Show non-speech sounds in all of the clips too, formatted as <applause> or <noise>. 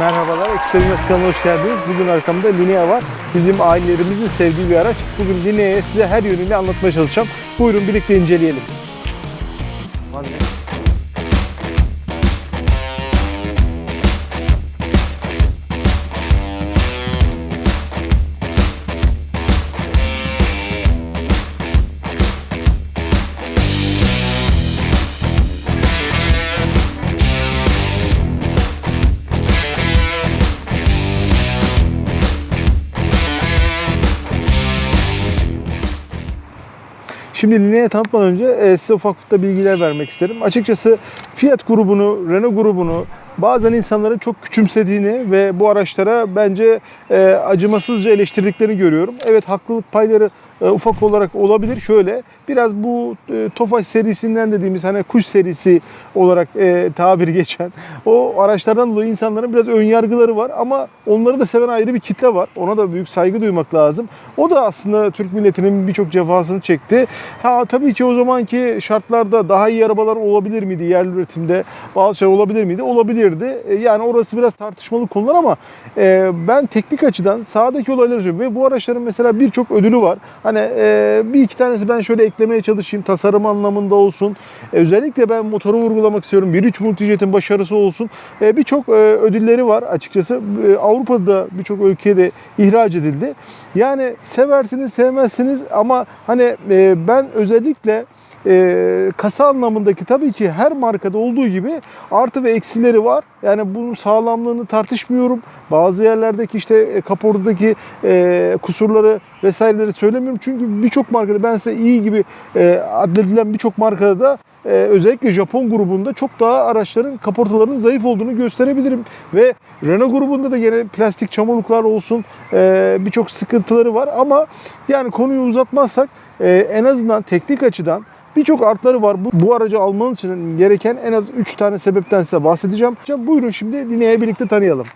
Merhabalar, Experience kanalına hoş geldiniz. Bugün arkamda Linea var. Bizim ailelerimizin sevdiği bir araç. Bugün Linea'yı size her yönüyle anlatmaya çalışacağım. Buyurun birlikte inceleyelim. Şimdi Linea'yı tanıtmadan önce e, size ufak ufak bilgiler vermek isterim. Açıkçası Fiat grubunu, Renault grubunu bazen insanların çok küçümsediğini ve bu araçlara bence e, acımasızca eleştirdiklerini görüyorum. Evet haklılık payları ufak olarak olabilir. Şöyle biraz bu e, Tofaş serisinden dediğimiz hani kuş serisi olarak e, tabir geçen o araçlardan dolayı insanların biraz ön yargıları var ama onları da seven ayrı bir kitle var. Ona da büyük saygı duymak lazım. O da aslında Türk milletinin birçok cefasını çekti. Ha tabii ki o zamanki şartlarda daha iyi arabalar olabilir miydi yerli üretimde? Bazı şeyler olabilir miydi? Olabilirdi. E, Yani orası biraz tartışmalı konular ama e, ben teknik açıdan sahadaki olayları söylüyorum ve bu araçların mesela birçok ödülü var. Hani e, bir iki tanesi ben şöyle eklemeye çalışayım tasarım anlamında olsun. E, özellikle ben motoru vurgulamak istiyorum. 1.3 Multijet'in başarısı olsun. E, birçok e, ödülleri var açıkçası. E, Avrupa'da birçok ülkeye de ihraç edildi. Yani seversiniz sevmezsiniz ama hani e, ben özellikle e, kasa anlamındaki tabii ki her markada olduğu gibi artı ve eksileri var. Yani bunun sağlamlığını tartışmıyorum. Bazı yerlerdeki işte e, kapordaki e, kusurları vesaireleri söylemiyorum. Çünkü birçok markada ben size iyi gibi e, adledilen birçok markada da e, özellikle Japon grubunda çok daha araçların kaportalarının zayıf olduğunu gösterebilirim. Ve Renault grubunda da yine plastik çamurluklar olsun e, birçok sıkıntıları var. Ama yani konuyu uzatmazsak e, en azından teknik açıdan Birçok artları var. Bu, bu aracı almanız için gereken en az 3 tane sebepten size bahsedeceğim. Buyurun şimdi Linea'yı birlikte tanıyalım.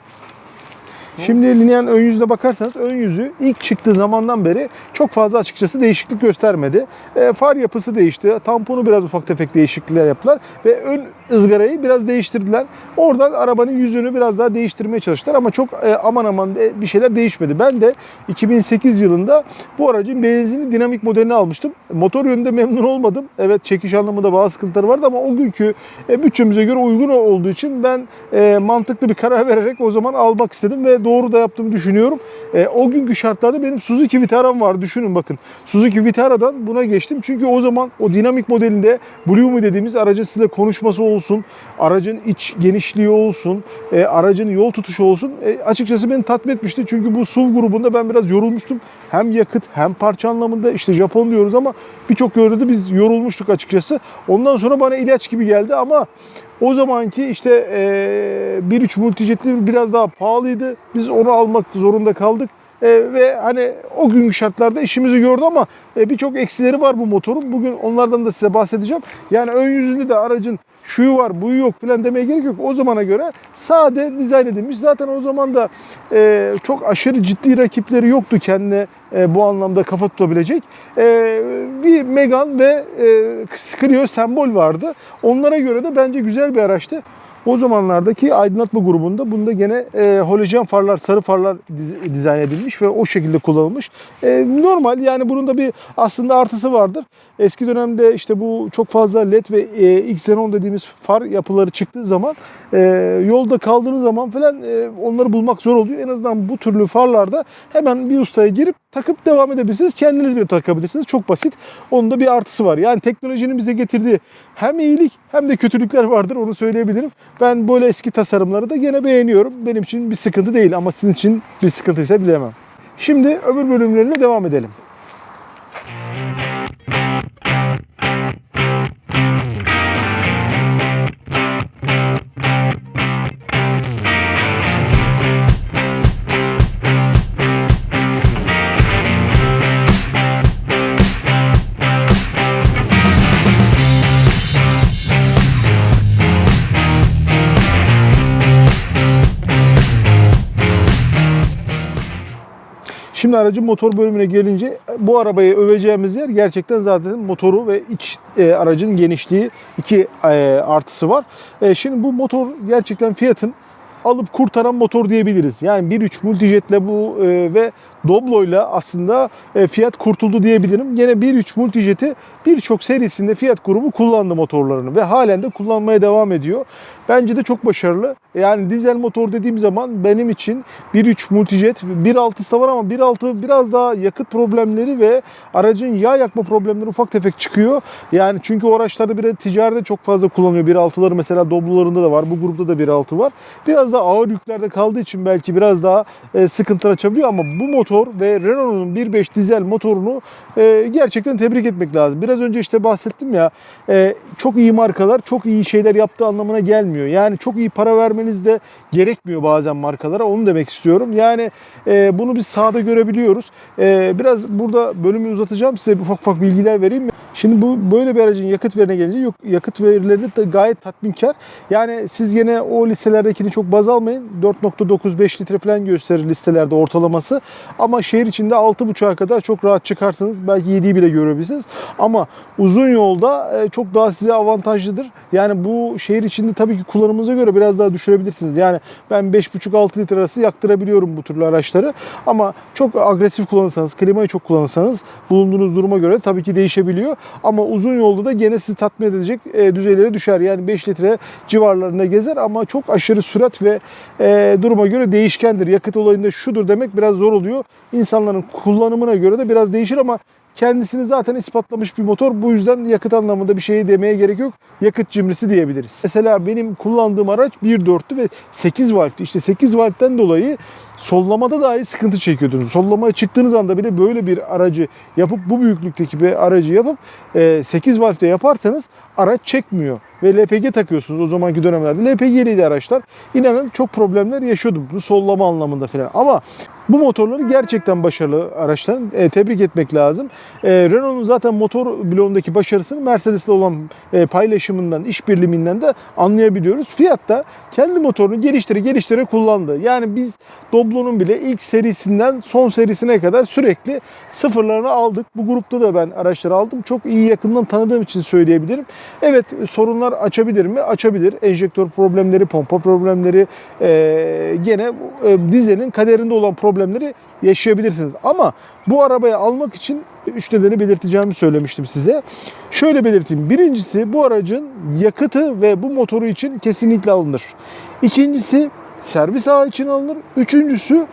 Şimdi Linea'nın ön yüzüne bakarsanız ön yüzü ilk çıktığı zamandan beri çok fazla açıkçası değişiklik göstermedi. E, far yapısı değişti. Tamponu biraz ufak tefek değişiklikler yaptılar ve ön ızgarayı biraz değiştirdiler. Oradan arabanın yüzünü biraz daha değiştirmeye çalıştılar ama çok e, aman aman e, bir şeyler değişmedi. Ben de 2008 yılında bu aracın benzinli dinamik modelini almıştım. Motor yönünde memnun olmadım. Evet çekiş anlamında bazı sıkıntıları vardı ama o günkü e, bütçemize göre uygun olduğu için ben e, mantıklı bir karar <laughs> vererek o zaman almak istedim ve doğru da yaptığımı düşünüyorum. E, o günkü şartlarda benim Suzuki Vitara'm var. Düşünün bakın. Suzuki Vitara'dan buna geçtim. Çünkü o zaman o dinamik modelinde Blue dediğimiz aracın size konuşması olsun, aracın iç genişliği olsun, e, aracın yol tutuşu olsun. E, açıkçası beni tatmin etmişti. Çünkü bu SUV grubunda ben biraz yorulmuştum. Hem yakıt hem parça anlamında işte Japon diyoruz ama birçok yönde de biz yorulmuştuk açıkçası. Ondan sonra bana ilaç gibi geldi ama o zamanki işte e, 1.3 multijetli biraz daha pahalıydı. Biz onu almak zorunda kaldık. E, ve hani o günkü şartlarda işimizi gördü ama e, birçok eksileri var bu motorun. Bugün onlardan da size bahsedeceğim. Yani ön yüzünde de aracın şuyu var, buyu yok falan demeye gerek yok. O zamana göre sade dizayn edilmiş. Zaten o zaman da e, çok aşırı ciddi rakipleri yoktu kendine e, bu anlamda kafa tutabilecek. E, bir Megane ve e, Clio sembol vardı. Onlara göre de bence güzel bir araçtı. O zamanlardaki aydınlatma grubunda bunda gene e, halojen farlar, sarı farlar diz- dizayn edilmiş ve o şekilde kullanılmış. E, normal yani bunun da bir aslında artısı vardır. Eski dönemde işte bu çok fazla led ve e, X-Xenon dediğimiz far yapıları çıktığı zaman e, yolda kaldığınız zaman falan e, onları bulmak zor oluyor. En azından bu türlü farlarda hemen bir ustaya girip takıp devam edebilirsiniz. Kendiniz bile takabilirsiniz. Çok basit. Onun da bir artısı var. Yani teknolojinin bize getirdiği hem iyilik hem de kötülükler vardır onu söyleyebilirim. Ben böyle eski tasarımları da gene beğeniyorum. Benim için bir sıkıntı değil ama sizin için bir sıkıntıysa bilemem. Şimdi öbür bölümlerine devam edelim. Şimdi aracın motor bölümüne gelince bu arabayı öveceğimiz yer gerçekten zaten motoru ve iç e, aracın genişliği iki e, artısı var. E, şimdi bu motor gerçekten Fiat'ın alıp kurtaran motor diyebiliriz. Yani 1.3 Multijet'le bu e, ve Doblo'yla aslında e, Fiat kurtuldu diyebilirim. Gene 1.3 Multijet'i birçok serisinde Fiat grubu kullandı motorlarını ve halen de kullanmaya devam ediyor. Bence de çok başarılı. Yani dizel motor dediğim zaman benim için 1.3 Multijet 1.6'sı da var ama 1.6 biraz daha yakıt problemleri ve aracın yağ yakma problemleri ufak tefek çıkıyor. Yani çünkü o araçlarda bir de ticaride çok fazla kullanıyor. 1.6'ları mesela Doblo'larında da var. Bu grupta da 1.6 var. Biraz daha ağır yüklerde kaldığı için belki biraz daha e, sıkıntı açabiliyor ama bu motor ve Renault'un 1.5 dizel motorunu e, gerçekten tebrik etmek lazım. Biraz önce işte bahsettim ya e, çok iyi markalar çok iyi şeyler yaptığı anlamına gelmiyor. Yani çok iyi para vermeniz de gerekmiyor bazen markalara. Onu demek istiyorum. Yani e, bunu biz sahada görebiliyoruz. E, biraz burada bölümü uzatacağım. Size ufak ufak bilgiler vereyim. Şimdi bu böyle bir aracın yakıt verine gelince yok, yakıt verileri de gayet tatminkar. Yani siz yine o listelerdekini çok baz almayın. 4.95 litre falan gösterir listelerde ortalaması. Ama şehir içinde 6.5'a kadar çok rahat çıkarsınız. Belki 7'yi bile görebilirsiniz. Ama uzun yolda e, çok daha size avantajlıdır. Yani bu şehir içinde tabii ki kullanımınıza göre biraz daha düşürebilirsiniz. Yani ben 5.5-6 litre arası yaktırabiliyorum bu türlü araçları. Ama çok agresif kullanırsanız, klimayı çok kullanırsanız bulunduğunuz duruma göre tabii ki değişebiliyor. Ama uzun yolda da gene sizi tatmin edecek e, düzeylere düşer. Yani 5 litre civarlarında gezer ama çok aşırı sürat ve e, duruma göre değişkendir. Yakıt olayında şudur demek biraz zor oluyor. İnsanların kullanımına göre de biraz değişir ama kendisini zaten ispatlamış bir motor. Bu yüzden yakıt anlamında bir şey demeye gerek yok. Yakıt cimrisi diyebiliriz. Mesela benim kullandığım araç 1.4'tü ve 8 valvti. İşte 8 valvten dolayı sollamada dahi sıkıntı çekiyordunuz. Sollamaya çıktığınız anda bir de böyle bir aracı yapıp bu büyüklükteki bir aracı yapıp e, 8 valvte yaparsanız araç çekmiyor. Ve LPG takıyorsunuz o zamanki dönemlerde. LPG'liydi araçlar. İnanın çok problemler yaşıyordum bu sollama anlamında falan. Ama bu motorları gerçekten başarılı araçlar. E, tebrik etmek lazım. E, Renault'un zaten motor bloğundaki başarısını Mercedes'le olan e, paylaşımından, işbirliğinden de anlayabiliyoruz. Fiat da kendi motorunu geliştire geliştire kullandı. Yani biz Doblo'nun bile ilk serisinden son serisine kadar sürekli sıfırlarını aldık. Bu grupta da ben araçları aldım. Çok iyi yakından tanıdığım için söyleyebilirim. Evet sorunlar açabilir mi? Açabilir. Enjektör problemleri, pompa problemleri e, gene e, dizelin kaderinde olan problemleri yaşayabilirsiniz. Ama bu arabayı almak için üç nedeni belirteceğimi söylemiştim size. Şöyle belirteyim. Birincisi bu aracın yakıtı ve bu motoru için kesinlikle alınır. İkincisi servis ağı için alınır. Üçüncüsü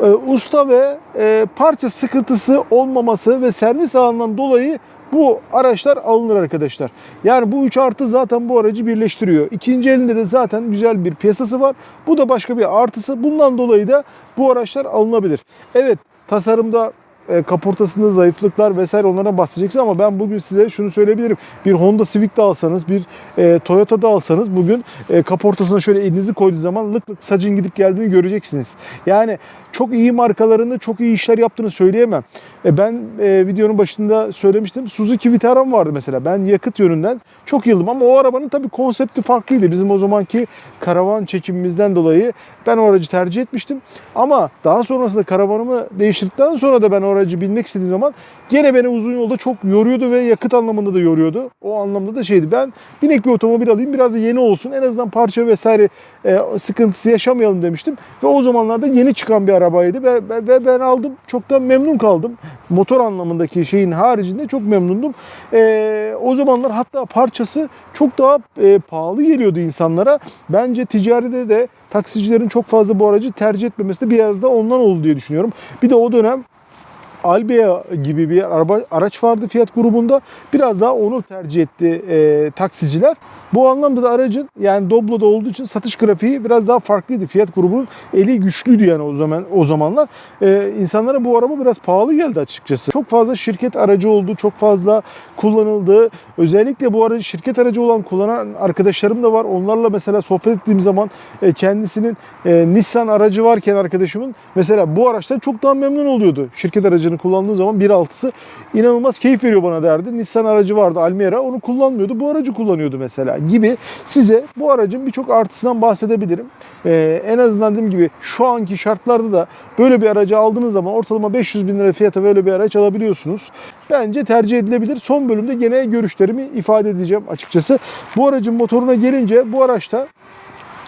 e, usta ve e, parça sıkıntısı olmaması ve servis ağından dolayı bu araçlar alınır arkadaşlar. Yani bu üç artı zaten bu aracı birleştiriyor. İkinci elinde de zaten güzel bir piyasası var. Bu da başka bir artısı. Bundan dolayı da bu araçlar alınabilir. Evet tasarımda e, kaportasında zayıflıklar vesaire onlardan bahsedeceksin ama ben bugün size şunu söyleyebilirim. Bir Honda Civic de alsanız, bir e, Toyota da alsanız bugün e, kaportasına şöyle elinizi koyduğunuz zaman lık lık sacın gidip geldiğini göreceksiniz. Yani çok iyi markalarını, çok iyi işler yaptığını söyleyemem. E, ben e, videonun başında söylemiştim. Suzuki Vitaram vardı mesela. Ben yakıt yönünden çok yıldım ama o arabanın tabii konsepti farklıydı. Bizim o zamanki karavan çekimimizden dolayı ben o aracı tercih etmiştim. Ama daha sonrasında karavanımı değiştirdikten sonra da ben o aracı binmek istediğim zaman gene beni uzun yolda çok yoruyordu ve yakıt anlamında da yoruyordu. O anlamda da şeydi. Ben binek bir otomobil alayım biraz da yeni olsun. En azından parça vesaire e, sıkıntısı yaşamayalım demiştim. Ve o zamanlarda yeni çıkan bir arabaydı ve, ve, ve ben aldım. Çok da memnun kaldım. Motor anlamındaki şeyin haricinde çok memnundum. E, o zamanlar hatta parçası çok daha e, pahalı geliyordu insanlara. Bence ticaride de taksicilerin çok fazla bu aracı tercih etmemesi de biraz da ondan oldu diye düşünüyorum. Bir de o dönem Albea gibi bir araba araç vardı Fiat grubunda. Biraz daha onu tercih etti e, taksiciler. Bu anlamda da aracın yani Doblo'da olduğu için satış grafiği biraz daha farklıydı. Fiat grubunun eli güçlüydü yani o zaman o zamanlar. E, insanlara bu araba biraz pahalı geldi açıkçası. Çok fazla şirket aracı oldu, çok fazla kullanıldı. Özellikle bu aracı şirket aracı olan kullanan arkadaşlarım da var. Onlarla mesela sohbet ettiğim zaman e, kendisinin e, Nissan aracı varken arkadaşımın mesela bu araçtan çok daha memnun oluyordu. Şirket aracını kullandığı zaman 1.6'sı inanılmaz keyif veriyor bana derdi. Nissan aracı vardı Almera onu kullanmıyordu. Bu aracı kullanıyordu mesela gibi size bu aracın birçok artısından bahsedebilirim. Ee, en azından dediğim gibi şu anki şartlarda da böyle bir aracı aldığınız zaman ortalama 500 bin lira fiyata böyle bir araç alabiliyorsunuz. Bence tercih edilebilir. Son bölümde gene görüşlerimi ifade edeceğim açıkçası. Bu aracın motoruna gelince bu araçta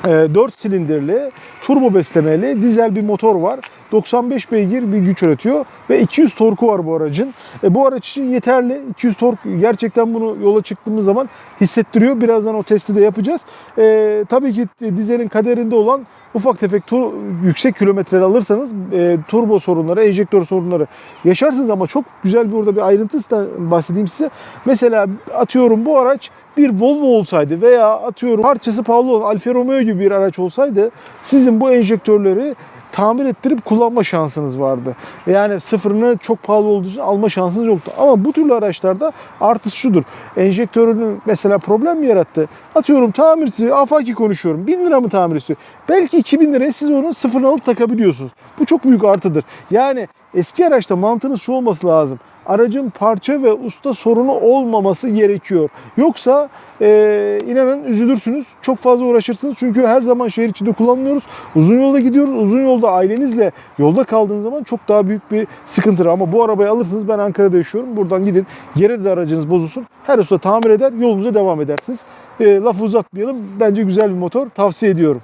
4 silindirli, turbo beslemeli dizel bir motor var. 95 beygir bir güç üretiyor ve 200 torku var bu aracın. E, bu araç için yeterli. 200 tork gerçekten bunu yola çıktığımız zaman hissettiriyor. Birazdan o testi de yapacağız. E, tabii ki dizelin kaderinde olan ufak tefek tur, yüksek kilometreli alırsanız e, turbo sorunları, enjektör sorunları yaşarsınız ama çok güzel bir orada bir ayrıntısından bahsedeyim size. Mesela atıyorum bu araç bir Volvo olsaydı veya atıyorum parçası pahalı olan Alfa Romeo gibi bir araç olsaydı sizin bu enjektörleri tamir ettirip kullanma şansınız vardı. Yani sıfırını çok pahalı olduğu için alma şansınız yoktu. Ama bu türlü araçlarda artısı şudur. Enjektörünün mesela problem yarattı? Atıyorum tamircisi, afaki konuşuyorum. 1000 lira mı tamir istiyor? Belki 2000 liraya siz onu sıfırını alıp takabiliyorsunuz. Bu çok büyük artıdır. Yani eski araçta mantığınız şu olması lazım aracın parça ve usta sorunu olmaması gerekiyor. Yoksa e, inanın üzülürsünüz. Çok fazla uğraşırsınız. Çünkü her zaman şehir içinde kullanmıyoruz. Uzun yolda gidiyoruz. Uzun yolda ailenizle yolda kaldığınız zaman çok daha büyük bir sıkıntıdır. Ama bu arabayı alırsınız. Ben Ankara'da yaşıyorum. Buradan gidin. Yere de aracınız bozulsun. Her usta tamir eder. Yolunuza devam edersiniz. E, lafı uzatmayalım. Bence güzel bir motor. Tavsiye ediyorum.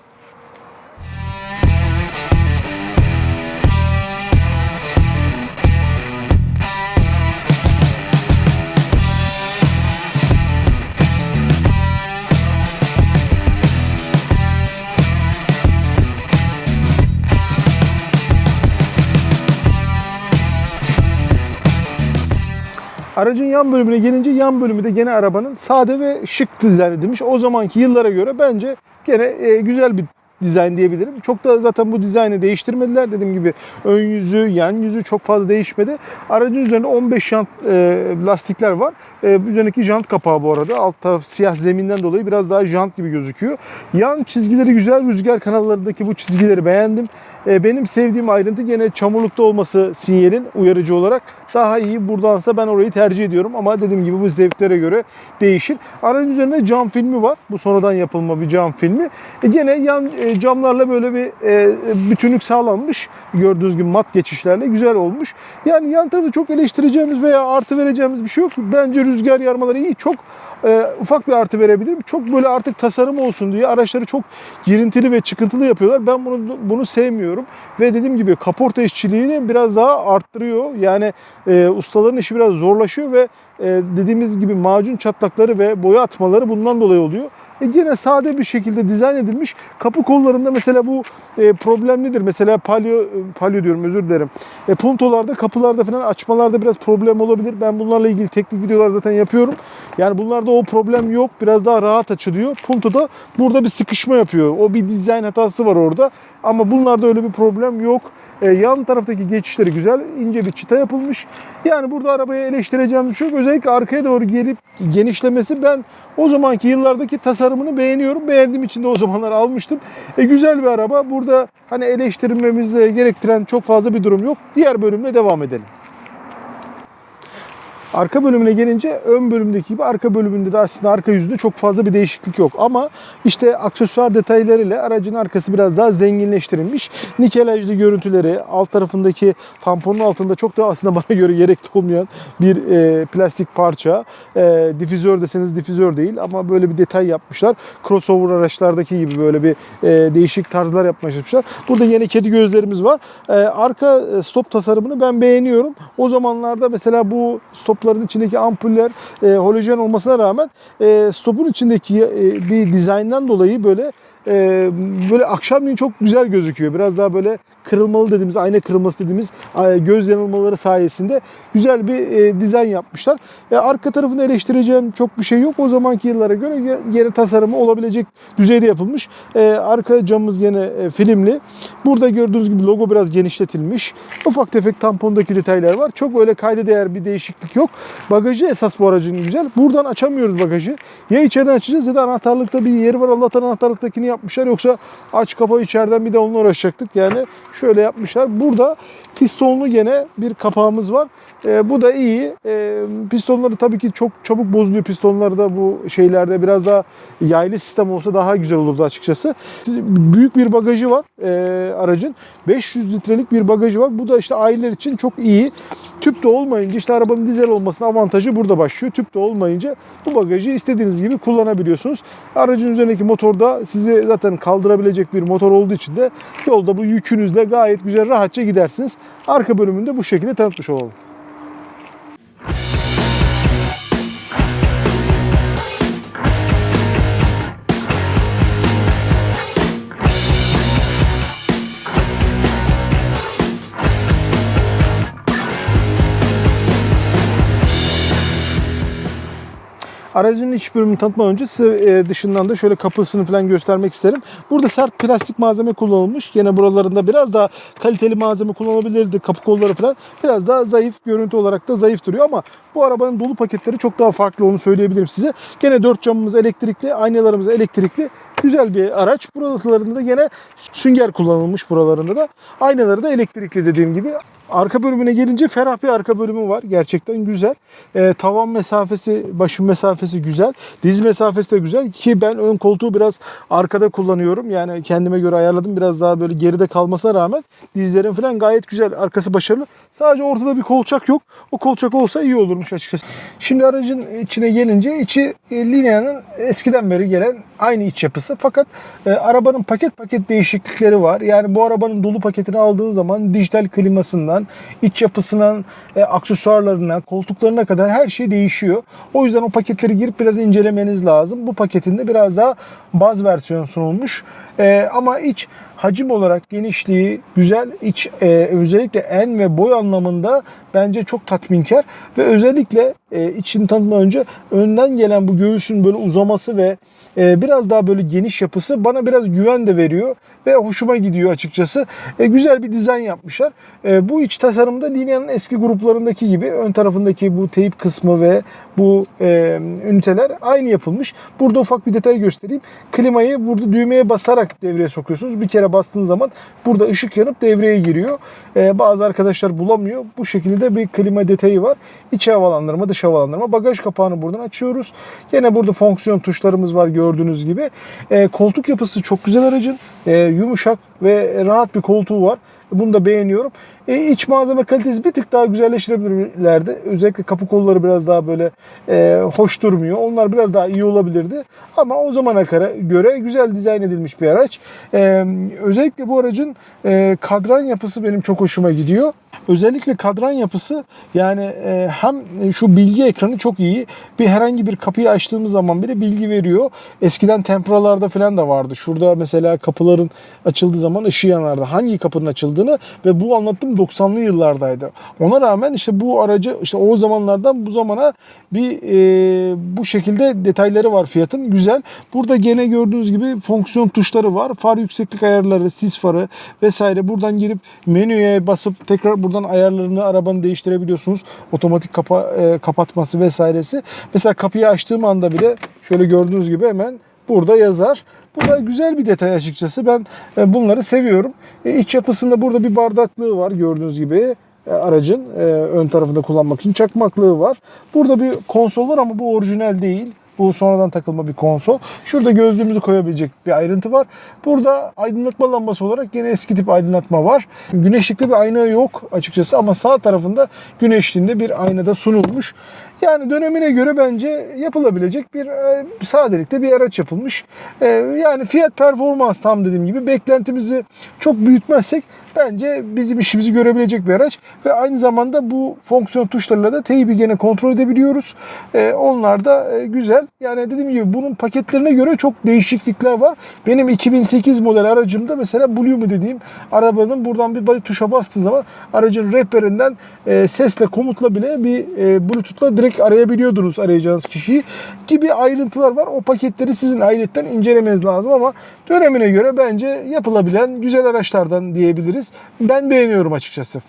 Aracın yan bölümüne gelince yan bölümü de gene arabanın sade ve şık dizayn edilmiş. O zamanki yıllara göre bence gene e, güzel bir dizayn diyebilirim. Çok da zaten bu dizaynı değiştirmediler. Dediğim gibi ön yüzü, yan yüzü çok fazla değişmedi. Aracın üzerinde 15 jant e, lastikler var. E, üzerindeki jant kapağı bu arada. Alt taraf siyah zeminden dolayı biraz daha jant gibi gözüküyor. Yan çizgileri güzel. Rüzgar kanallarındaki bu çizgileri beğendim. E, benim sevdiğim ayrıntı gene çamurlukta olması sinyalin uyarıcı olarak daha iyi. Buradansa ben orayı tercih ediyorum ama dediğim gibi bu zevklere göre değişir. Aracın üzerinde cam filmi var. Bu sonradan yapılma bir cam filmi. E, gene yan e, camlarla böyle bir e, bütünlük sağlanmış. Gördüğünüz gibi mat geçişlerle güzel olmuş. Yani yan tarafı çok eleştireceğimiz veya artı vereceğimiz bir şey yok. Bence rüzgar yarmaları iyi. Çok ufak bir artı verebilirim. Çok böyle artık tasarım olsun diye araçları çok girintili ve çıkıntılı yapıyorlar. Ben bunu bunu sevmiyorum. Ve dediğim gibi kaporta işçiliğini biraz daha arttırıyor. Yani e, ustaların işi biraz zorlaşıyor ve e, dediğimiz gibi macun çatlakları ve boya atmaları bundan dolayı oluyor. E yine sade bir şekilde dizayn edilmiş. Kapı kollarında mesela bu e, problemlidir. Mesela palyo, e, palyo diyorum özür dilerim. E, puntolarda, kapılarda falan açmalarda biraz problem olabilir. Ben bunlarla ilgili teknik videolar zaten yapıyorum. Yani bunlarda o problem yok. Biraz daha rahat açılıyor. Puntoda burada bir sıkışma yapıyor. O bir dizayn hatası var orada. Ama bunlarda öyle bir problem yok. E, yan taraftaki geçişleri güzel. ince bir çıta yapılmış. Yani burada arabaya eleştireceğim bir şey yok. Özellikle arkaya doğru gelip genişlemesi ben o zamanki yıllardaki tasarımını beğeniyorum. Beğendiğim için de o zamanlar almıştım. E, güzel bir araba. Burada hani eleştirmemizi gerektiren çok fazla bir durum yok. Diğer bölümle devam edelim. Arka bölümüne gelince ön bölümdeki gibi arka bölümünde de aslında arka yüzünde çok fazla bir değişiklik yok. Ama işte aksesuar detaylarıyla aracın arkası biraz daha zenginleştirilmiş. Nikelajlı görüntüleri, alt tarafındaki tamponun altında çok da aslında <laughs> bana göre gerekli olmayan bir e, plastik parça. E, difüzör deseniz difüzör değil ama böyle bir detay yapmışlar. Crossover araçlardaki gibi böyle bir e, değişik tarzlar yapmaya çalışmışlar. Burada yeni kedi gözlerimiz var. E, arka stop tasarımını ben beğeniyorum. O zamanlarda mesela bu stop stopların içindeki ampuller e, halojen olmasına rağmen e, stopun içindeki e, bir dizayndan dolayı böyle e, böyle akşamleyin çok güzel gözüküyor. Biraz daha böyle kırılmalı dediğimiz, ayna kırılması dediğimiz göz yanılmaları sayesinde güzel bir e, dizayn yapmışlar. E, arka tarafını eleştireceğim çok bir şey yok. O zamanki yıllara göre yine tasarımı olabilecek düzeyde yapılmış. E, arka camımız yine e, filmli. Burada gördüğünüz gibi logo biraz genişletilmiş. Ufak tefek tampondaki detaylar var. Çok öyle kayda değer bir değişiklik yok. Bagajı esas bu aracın güzel. Buradan açamıyoruz bagajı. Ya içeriden açacağız ya da anahtarlıkta bir yeri var. Allah'tan anahtarlıktakini yapmışlar. Yoksa aç kapa içeriden bir de onunla uğraşacaktık. Yani şöyle yapmışlar. Burada pistonlu gene bir kapağımız var. E, bu da iyi. E, pistonları tabii ki çok çabuk bozuluyor. Pistonları da bu şeylerde biraz daha yaylı sistem olsa daha güzel olurdu açıkçası. Büyük bir bagajı var e, aracın. 500 litrelik bir bagajı var. Bu da işte aileler için çok iyi. Tüp de olmayınca işte arabanın dizel olmasının avantajı burada başlıyor. Tüp de olmayınca bu bagajı istediğiniz gibi kullanabiliyorsunuz. Aracın üzerindeki motorda sizi zaten kaldırabilecek bir motor olduğu için de yolda bu yükünüzle gayet güzel rahatça gidersiniz. Arka bölümünde bu şekilde tanıtmış olalım. Aracın iç bölümünü tanıtmadan önce size e, dışından da şöyle kapısını falan göstermek isterim. Burada sert plastik malzeme kullanılmış. Yine buralarında biraz daha kaliteli malzeme kullanılabilirdi. Kapı kolları falan biraz daha zayıf görüntü olarak da zayıf duruyor ama bu arabanın dolu paketleri çok daha farklı onu söyleyebilirim size. Gene dört camımız elektrikli, aynalarımız elektrikli. Güzel bir araç. Buralarında da gene sünger kullanılmış buralarında da. Aynaları da elektrikli dediğim gibi. Arka bölümüne gelince ferah bir arka bölümü var. Gerçekten güzel. Ee, tavan mesafesi, başın mesafesi güzel. Diz mesafesi de güzel ki ben ön koltuğu biraz arkada kullanıyorum. Yani kendime göre ayarladım. Biraz daha böyle geride kalmasına rağmen dizlerim falan gayet güzel. Arkası başarılı. Sadece ortada bir kolçak yok. O kolçak olsa iyi olurmuş açıkçası. Şimdi aracın içine gelince içi e, Linea'nın eskiden beri gelen aynı iç yapısı. Fakat e, arabanın paket paket değişiklikleri var. Yani bu arabanın dolu paketini aldığın zaman dijital klimasından, iç yapısından, e, aksesuarlarına, koltuklarına kadar her şey değişiyor. O yüzden o paketleri girip biraz incelemeniz lazım. Bu paketinde biraz daha baz versiyon sunulmuş. E, ama iç hacim olarak genişliği güzel. İç e, özellikle en ve boy anlamında bence çok tatminkar ve özellikle e, içini tanıtmadan önce önden gelen bu göğsün böyle uzaması ve e, biraz daha böyle geniş yapısı bana biraz güven de veriyor ve hoşuma gidiyor açıkçası. E, güzel bir dizayn yapmışlar. E, bu iç tasarımda Linea'nın eski gruplarındaki gibi ön tarafındaki bu teyip kısmı ve bu e, üniteler aynı yapılmış. Burada ufak bir detay göstereyim. Klimayı burada düğmeye basarak devreye sokuyorsunuz. Bir kere bastığınız zaman burada ışık yanıp devreye giriyor. E, bazı arkadaşlar bulamıyor. Bu şekilde bir klima detayı var. İç havalandırma, dış havalandırma. Bagaj kapağını buradan açıyoruz. Yine burada fonksiyon tuşlarımız var gördüğünüz gibi. E, koltuk yapısı çok güzel aracın. E, yumuşak ve rahat bir koltuğu var. Bunu da beğeniyorum. E, iç malzeme kalitesi bir tık daha güzelleştirebilirlerdi. Özellikle kapı kolları biraz daha böyle e, hoş durmuyor. Onlar biraz daha iyi olabilirdi. Ama o zamana göre güzel dizayn edilmiş bir araç. E, özellikle bu aracın e, kadran yapısı benim çok hoşuma gidiyor. Özellikle kadran yapısı yani e, hem şu bilgi ekranı çok iyi. Bir herhangi bir kapıyı açtığımız zaman bile bilgi veriyor. Eskiden tempralarda falan da vardı. Şurada mesela kapıların açıldığı zaman ışığı yanardı. Hangi kapının açıldığını ve bu anlattığım 90'lı yıllardaydı. Ona rağmen işte bu aracı işte o zamanlardan bu zamana bir e, bu şekilde detayları var fiyatın. Güzel. Burada gene gördüğünüz gibi fonksiyon tuşları var. Far yükseklik ayarları, sis farı vesaire. Buradan girip menüye basıp tekrar buradan ayarlarını arabanı değiştirebiliyorsunuz. Otomatik kapa, e, kapatması vesairesi. Mesela kapıyı açtığım anda bile şöyle gördüğünüz gibi hemen burada yazar. Bu da güzel bir detay açıkçası. Ben e, bunları seviyorum. E, iç yapısında burada bir bardaklığı var gördüğünüz gibi e, aracın ön tarafında kullanmak için çakmaklığı var. Burada bir konsol var ama bu orijinal değil. Bu sonradan takılma bir konsol. Şurada gözlüğümüzü koyabilecek bir ayrıntı var. Burada aydınlatma lambası olarak yine eski tip aydınlatma var. Güneşlikte bir ayna yok açıkçası ama sağ tarafında güneşliğinde bir aynada sunulmuş. Yani dönemine göre bence yapılabilecek bir e, sadelikte bir araç yapılmış. E, yani fiyat performans tam dediğim gibi beklentimizi çok büyütmezsek bence bizim işimizi görebilecek bir araç ve aynı zamanda bu fonksiyon tuşlarıyla da teybi gene kontrol edebiliyoruz. E, onlar da e, güzel. Yani dediğim gibi bunun paketlerine göre çok değişiklikler var. Benim 2008 model aracımda mesela Blume dediğim arabanın buradan bir tuşa bastığı zaman aracın rehberinden e, sesle komutla bile bir e, Bluetooth'la direkt arayabiliyordunuz arayacağınız kişiyi gibi ayrıntılar var. O paketleri sizin ayrıca incelemeniz lazım ama dönemine göre bence yapılabilen güzel araçlardan diyebiliriz. Ben beğeniyorum açıkçası.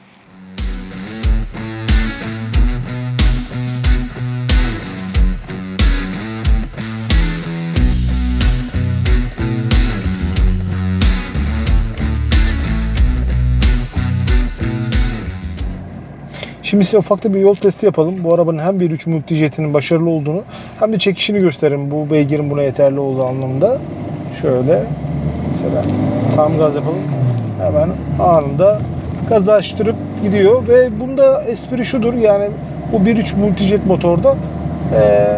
Şimdi size ufakta bir yol testi yapalım. Bu arabanın hem 1.3 multijetinin başarılı olduğunu hem de çekişini gösterin. Bu beygirin buna yeterli olduğu anlamında. Şöyle mesela tam gaz yapalım. Hemen anında gazı açtırıp gidiyor ve bunda espri şudur yani bu 1.3 multijet motorda ee,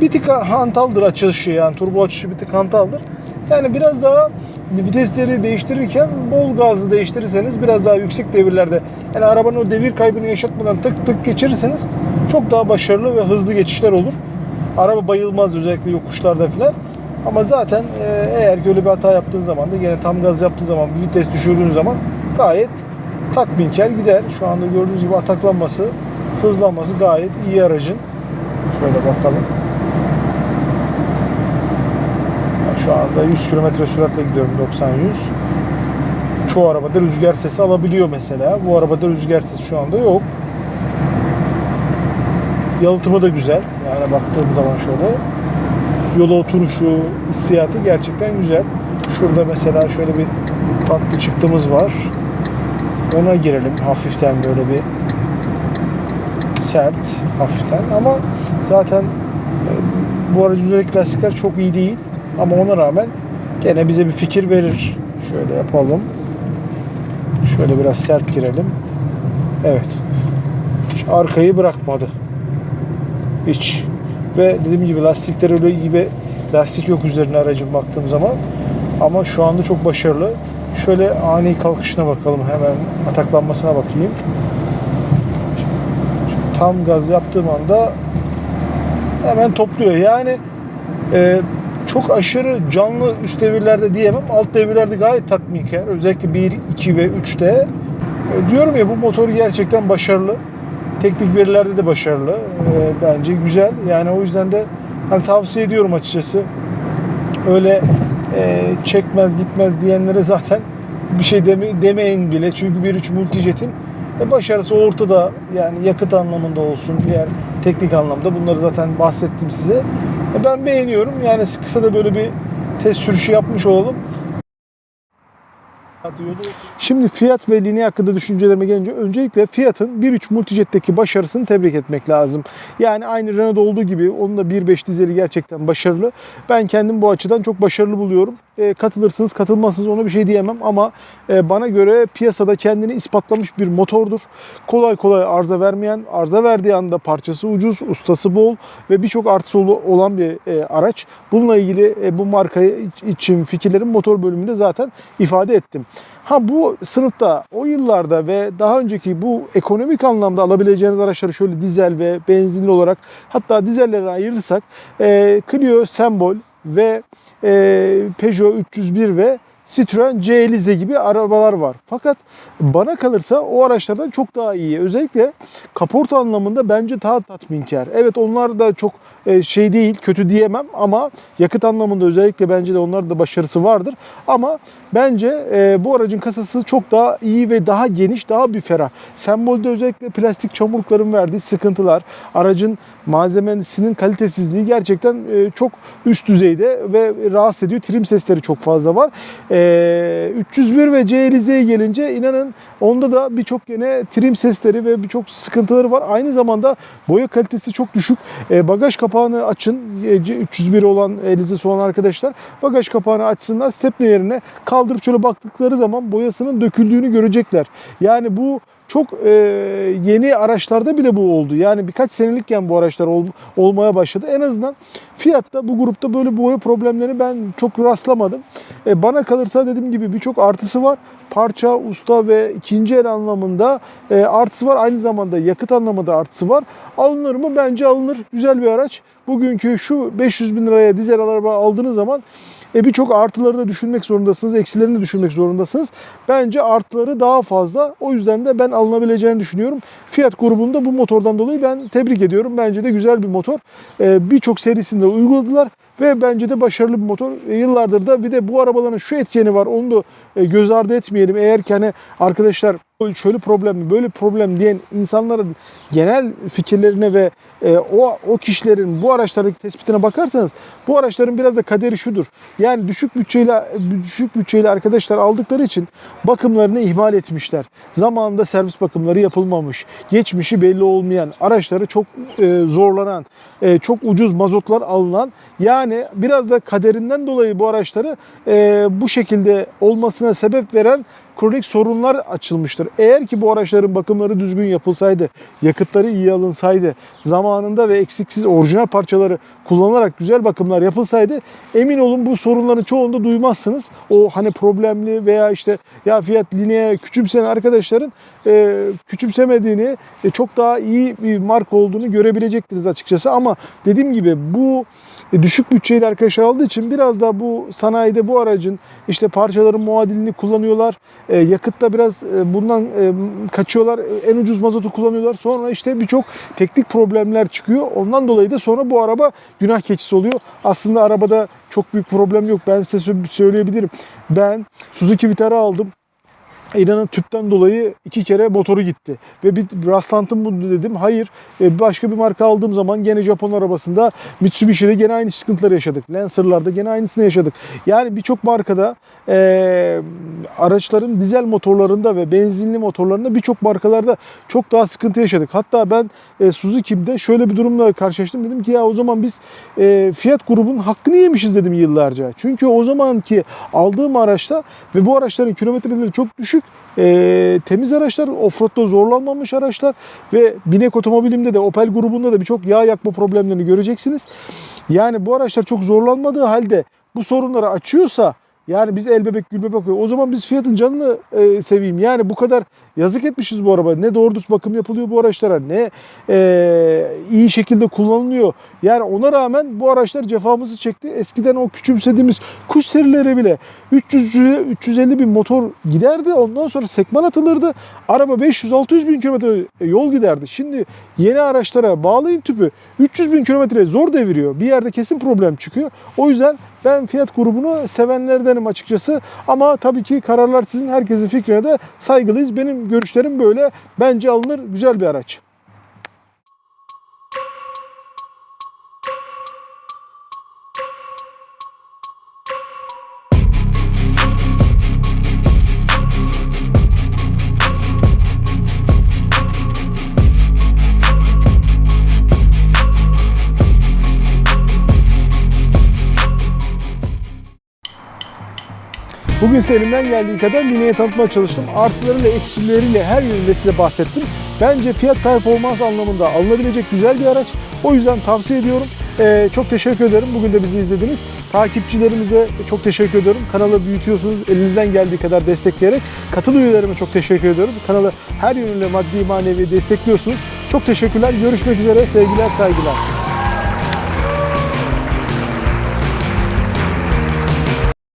bir tık hantaldır açılışı yani turbo açışı bir tık hantaldır. Yani biraz daha vitesleri değiştirirken bol gazlı değiştirirseniz biraz daha yüksek devirlerde yani arabanın o devir kaybını yaşatmadan tık tık geçirirseniz çok daha başarılı ve hızlı geçişler olur. Araba bayılmaz özellikle yokuşlarda falan. Ama zaten e, eğer ki öyle bir hata yaptığın zaman da yine tam gaz yaptığın zaman bir vites düşürdüğün zaman gayet tatminkar gider. Şu anda gördüğünüz gibi ataklanması, hızlanması gayet iyi aracın. Şöyle bakalım. Şu anda 100 km süratle gidiyorum 90-100. Çoğu arabada rüzgar sesi alabiliyor mesela. Bu arabada rüzgar sesi şu anda yok. Yalıtımı da güzel. Yani baktığım zaman şöyle. Yola oturuşu, hissiyatı gerçekten güzel. Şurada mesela şöyle bir tatlı çıktığımız var. Ona girelim hafiften böyle bir sert hafiften ama zaten e, bu aracın üzerindeki lastikler çok iyi değil ama ona rağmen gene bize bir fikir verir. Şöyle yapalım. Şöyle biraz sert girelim. Evet. Hiç arkayı bırakmadı. Hiç. Ve dediğim gibi lastikler öyle gibi lastik yok üzerine aracın baktığım zaman. Ama şu anda çok başarılı. Şöyle ani kalkışına bakalım hemen ataklanmasına bakayım. Şimdi tam gaz yaptığım anda hemen topluyor. Yani e, çok aşırı canlı üst devirlerde diyemem. Alt devirlerde gayet tatminkar. Özellikle 1, 2 ve 3'te. E, diyorum ya bu motor gerçekten başarılı. Teknik verilerde de başarılı. E, bence güzel. Yani o yüzden de hani tavsiye ediyorum açıkçası. Öyle e, çekmez gitmez diyenlere zaten bir şey deme, demeyin bile. Çünkü 1.3 Multijet'in e, başarısı ortada. Yani yakıt anlamında olsun, diğer teknik anlamda bunları zaten bahsettim size. E, ben beğeniyorum. Yani kısa da böyle bir test sürüşü yapmış olalım. Şimdi fiyat ve linye hakkında düşüncelerime gelince öncelikle Fiat'ın 1.3 Multijet'teki başarısını tebrik etmek lazım. Yani aynı Renault'da olduğu gibi onun da 1.5 dizeli gerçekten başarılı. Ben kendim bu açıdan çok başarılı buluyorum. E, katılırsınız, katılmazsınız ona bir şey diyemem ama e, bana göre piyasada kendini ispatlamış bir motordur. Kolay kolay arıza vermeyen, arıza verdiği anda parçası ucuz, ustası bol ve birçok artısı ol- olan bir e, araç. Bununla ilgili bu markayı için fikirlerim motor bölümünde zaten ifade ettim. Ha bu sınıfta o yıllarda ve daha önceki bu ekonomik anlamda alabileceğiniz araçları şöyle dizel ve benzinli olarak hatta dizellere ayırırsak e, Clio Sembol ve e, Peugeot 301 ve Citroen C Elize gibi arabalar var. Fakat bana kalırsa o araçlardan çok daha iyi. Özellikle kaporta anlamında bence daha tatminkar. Evet onlar da çok şey değil, kötü diyemem ama yakıt anlamında özellikle bence de onlarda da başarısı vardır. Ama bence e, bu aracın kasası çok daha iyi ve daha geniş, daha bir ferah. Sembolde özellikle plastik çamurlukların verdiği sıkıntılar, aracın malzemesinin kalitesizliği gerçekten e, çok üst düzeyde ve rahatsız ediyor. Trim sesleri çok fazla var. E, 301 ve C Elize'ye gelince inanın onda da birçok yine trim sesleri ve birçok sıkıntıları var. Aynı zamanda boya kalitesi çok düşük. E, bagaj kapağını açın. E, C 301 olan Elize'si olan arkadaşlar bagaj kapağını açsınlar. Stepney yerine kaldırıp şöyle baktıkları zaman boyasının döküldüğünü görecekler. Yani bu çok e, yeni araçlarda bile bu oldu. Yani birkaç senelikken bu araçlar ol- olmaya başladı. En azından fiyatta bu grupta böyle boya problemlerini ben çok rastlamadım. E, bana kalırsa dediğim gibi birçok artısı var. Parça, usta ve ikinci el anlamında e, artısı var. Aynı zamanda yakıt anlamında artısı var. Alınır mı? Bence alınır. Güzel bir araç. Bugünkü şu 500 bin liraya dizel araba aldığınız zaman e birçok artıları da düşünmek zorundasınız, eksilerini de düşünmek zorundasınız. Bence artıları daha fazla. O yüzden de ben alınabileceğini düşünüyorum. Fiyat grubunda bu motordan dolayı ben tebrik ediyorum. Bence de güzel bir motor. E, birçok serisinde uyguladılar ve bence de başarılı bir motor. E, yıllardır da bir de bu arabaların şu etkeni var. Onu da e, göz ardı etmeyelim. Eğer ki hani arkadaşlar şöyle problem, böyle problem diyen insanların genel fikirlerine ve e, o o kişilerin bu araçlardaki tespitine bakarsanız bu araçların biraz da kaderi şudur. Yani düşük bütçeyle düşük bütçeyle arkadaşlar aldıkları için bakımlarını ihmal etmişler. Zamanında servis bakımları yapılmamış. Geçmişi belli olmayan, araçları çok e, zorlanan e, çok ucuz mazotlar alınan yani biraz da kaderinden dolayı bu araçları e, bu şekilde olmasına sebep veren kronik sorunlar açılmıştır. Eğer ki bu araçların bakımları düzgün yapılsaydı, yakıtları iyi alınsaydı, zamanında ve eksiksiz orijinal parçaları kullanılarak güzel bakımlar yapılsaydı emin olun bu sorunların çoğunda duymazsınız. O hani problemli veya işte ya fiyat lineye küçümseyen arkadaşların e, küçümsemediğini, e, çok daha iyi bir marka olduğunu görebilecektiniz açıkçası. Ama dediğim gibi bu e, düşük bütçeli arkadaşlar aldığı için biraz da bu sanayide bu aracın işte parçaların muadilini kullanıyorlar. E, yakıtta biraz e, bundan e, kaçıyorlar. E, En ucuz mazotu kullanıyorlar. Sonra işte birçok teknik problemler çıkıyor. Ondan dolayı da sonra bu araba günah keçisi oluyor. Aslında arabada çok büyük problem yok. Ben size sö- söyleyebilirim. Ben Suzuki Vitara aldım. İnanın tüpten dolayı iki kere motoru gitti. Ve bir rastlantım bu dedim. Hayır. E, Başka bir marka aldığım zaman gene Japon arabasında Mitsubishi'de gene aynı sıkıntıları yaşadık. Lancer'larda gene aynısını yaşadık. Yani birçok markada e, araçların dizel motorlarında ve benzinli motorlarında birçok markalarda çok daha sıkıntı yaşadık. Hatta ben e, Suzuki'mde şöyle bir durumla karşılaştım. Dedim ki ya o zaman biz e, Fiat grubunun hakkını yemişiz dedim yıllarca. Çünkü o zamanki aldığım araçta ve bu araçların kilometreleri çok düşük. E, temiz araçlar, offroad'da zorlanmamış araçlar ve binek otomobilimde de Opel grubunda da birçok yağ yakma problemlerini göreceksiniz. Yani bu araçlar çok zorlanmadığı halde bu sorunları açıyorsa yani biz el bebek gül bebek o zaman biz fiyatın canını e, seveyim. Yani bu kadar yazık etmişiz bu araba. Ne doğru düz bakım yapılıyor bu araçlara ne e, iyi şekilde kullanılıyor. Yani ona rağmen bu araçlar cefamızı çekti. Eskiden o küçümsediğimiz kuş serileri bile 300 350 bin motor giderdi. Ondan sonra sekman atılırdı. Araba 500-600 bin kilometre yol giderdi. Şimdi yeni araçlara bağlayın tüpü 300 bin kilometre zor deviriyor. Bir yerde kesin problem çıkıyor. O yüzden ben Fiat grubunu sevenlerdenim açıkçası. Ama tabii ki kararlar sizin. Herkesin fikrine de saygılıyız. Benim görüşlerim böyle. Bence alınır. Güzel bir araç. İse elimden geldiği kadar lineye tanıtmaya çalıştım. Artılarıyla eksileriyle her yönünde size bahsettim. Bence fiyat performans anlamında alınabilecek güzel bir araç. O yüzden tavsiye ediyorum. Ee, çok teşekkür ederim. Bugün de bizi izlediniz. Takipçilerimize çok teşekkür ediyorum. Kanalı büyütüyorsunuz elinizden geldiği kadar destekleyerek. Katıl üyelerime çok teşekkür ediyorum. Kanalı her yönüyle maddi manevi destekliyorsunuz. Çok teşekkürler. Görüşmek üzere. Sevgiler, saygılar.